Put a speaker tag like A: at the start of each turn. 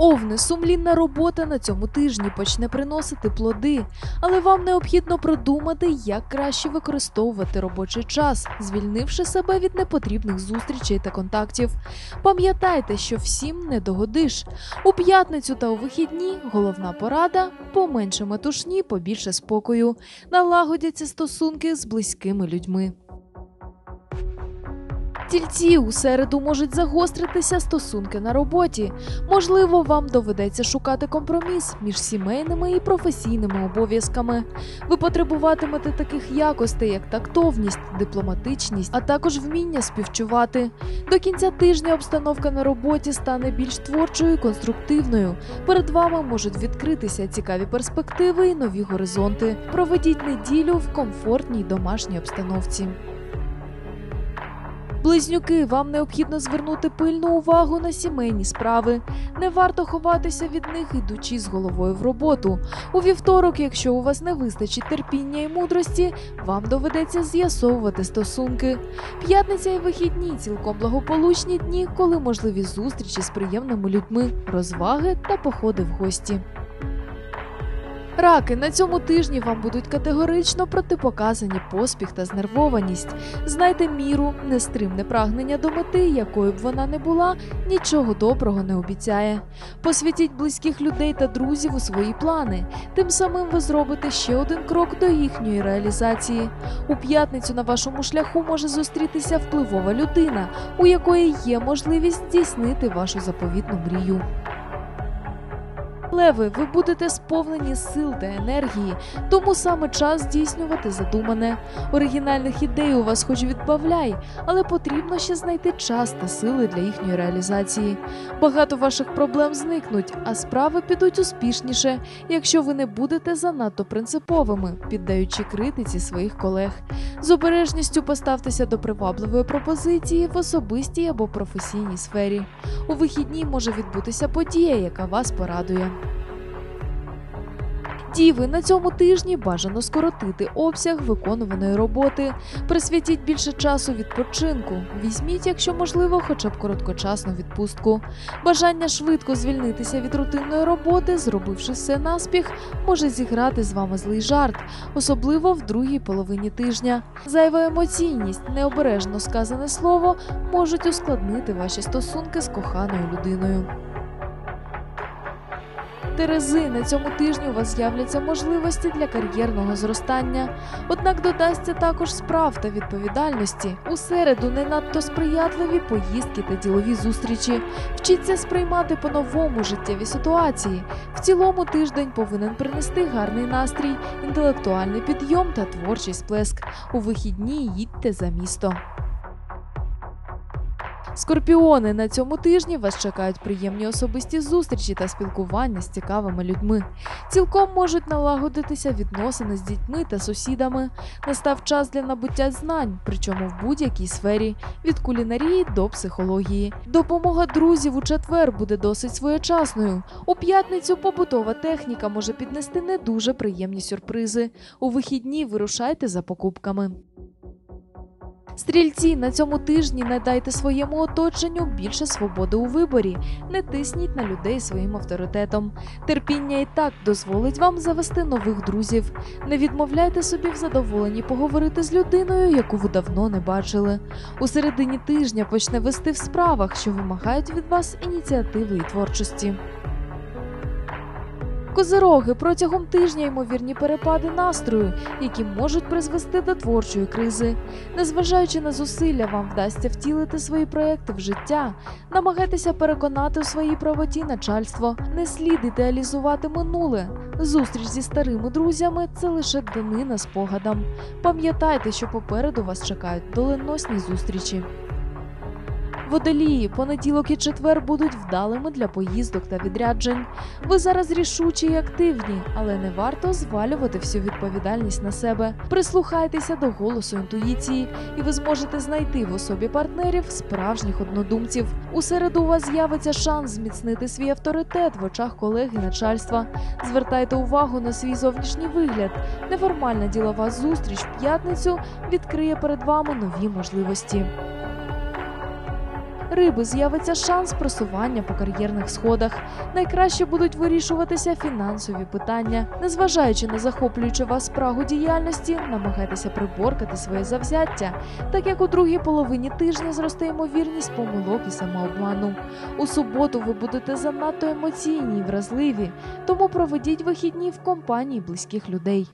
A: Овни, сумлінна робота на цьому тижні почне приносити плоди, але вам необхідно продумати, як краще використовувати робочий час, звільнивши себе від непотрібних зустрічей та контактів. Пам'ятайте, що всім не догодиш. У п'ятницю та у вихідні головна порада поменше метушні, побільше спокою. Налагодяться стосунки з близькими людьми. Тільці у середу можуть загостритися стосунки на роботі. Можливо, вам доведеться шукати компроміс між сімейними і професійними обов'язками. Ви потребуватимете таких якостей, як тактовність, дипломатичність, а також вміння співчувати. До кінця тижня обстановка на роботі стане більш творчою і конструктивною. Перед вами можуть відкритися цікаві перспективи і нові горизонти. Проведіть неділю в комфортній домашній обстановці. Близнюки, вам необхідно звернути пильну увагу на сімейні справи. Не варто ховатися від них, ідучи з головою в роботу. У вівторок, якщо у вас не вистачить терпіння і мудрості, вам доведеться з'ясовувати стосунки. П'ятниця і вихідні цілком благополучні дні, коли можливі зустрічі з приємними людьми, розваги та походи в гості. Раки на цьому тижні вам будуть категорично протипоказані поспіх та знервованість. Знайте міру, нестримне прагнення до мети, якою б вона не була, нічого доброго не обіцяє. Посвятіть близьких людей та друзів у свої плани. Тим самим ви зробите ще один крок до їхньої реалізації. У п'ятницю на вашому шляху може зустрітися впливова людина, у якої є можливість здійснити вашу заповітну мрію. Леви, ви будете сповнені сил та енергії, тому саме час здійснювати задумане. Оригінальних ідей у вас хоч відбавляй, але потрібно ще знайти час та сили для їхньої реалізації. Багато ваших проблем зникнуть, а справи підуть успішніше, якщо ви не будете занадто принциповими, піддаючи критиці своїх колег. З обережністю поставтеся до привабливої пропозиції в особистій або професійній сфері. У вихідні може відбутися подія, яка вас порадує. Діви на цьому тижні бажано скоротити обсяг виконуваної роботи, присвятіть більше часу відпочинку. Візьміть, якщо можливо, хоча б короткочасну відпустку. Бажання швидко звільнитися від рутинної роботи, зробивши все наспіх, може зіграти з вами злий жарт, особливо в другій половині тижня. Зайва емоційність, необережно сказане слово можуть ускладнити ваші стосунки з коханою людиною. Терези на цьому тижні у вас з'являться можливості для кар'єрного зростання, однак додасться також справ та відповідальності. У середу не надто сприятливі поїздки та ділові зустрічі. Вчіться сприймати по-новому життєві ситуації. В цілому тиждень повинен принести гарний настрій, інтелектуальний підйом та творчий сплеск. У вихідні їдьте за місто. Скорпіони на цьому тижні вас чекають приємні особисті зустрічі та спілкування з цікавими людьми. Цілком можуть налагодитися відносини з дітьми та сусідами. Настав час для набуття знань, причому в будь-якій сфері від кулінарії до психології. Допомога друзів у четвер буде досить своєчасною. У п'ятницю побутова техніка може піднести не дуже приємні сюрпризи. У вихідні вирушайте за покупками. Стрільці на цьому тижні не дайте своєму оточенню більше свободи у виборі, не тисніть на людей своїм авторитетом. Терпіння і так дозволить вам завести нових друзів. Не відмовляйте собі в задоволенні поговорити з людиною, яку ви давно не бачили. У середині тижня почне вести в справах, що вимагають від вас ініціативи і творчості. Козироги протягом тижня ймовірні перепади настрою, які можуть призвести до творчої кризи. Незважаючи на зусилля, вам вдасться втілити свої проекти в життя. Намагайтеся переконати у своїй правоті начальство. Не слід ідеалізувати минуле. Зустріч зі старими друзями це лише данина спогадам. Пам'ятайте, що попереду вас чекають доленосні зустрічі. Водолії, понеділок і четвер будуть вдалими для поїздок та відряджень. Ви зараз рішучі і активні, але не варто звалювати всю відповідальність на себе. Прислухайтеся до голосу інтуїції, і ви зможете знайти в особі партнерів справжніх однодумців. У середу у вас з'явиться шанс зміцнити свій авторитет в очах колег і начальства. Звертайте увагу на свій зовнішній вигляд. Неформальна ділова зустріч в п'ятницю відкриє перед вами нові можливості. Риби з'явиться шанс просування по кар'єрних сходах. Найкраще будуть вирішуватися фінансові питання. Незважаючи на захоплюючу вас спрагу діяльності, намагайтеся приборкати своє завзяття, так як у другій половині тижня зросте ймовірність помилок і самообману. У суботу ви будете занадто емоційні і вразливі, тому проведіть вихідні в компанії близьких людей.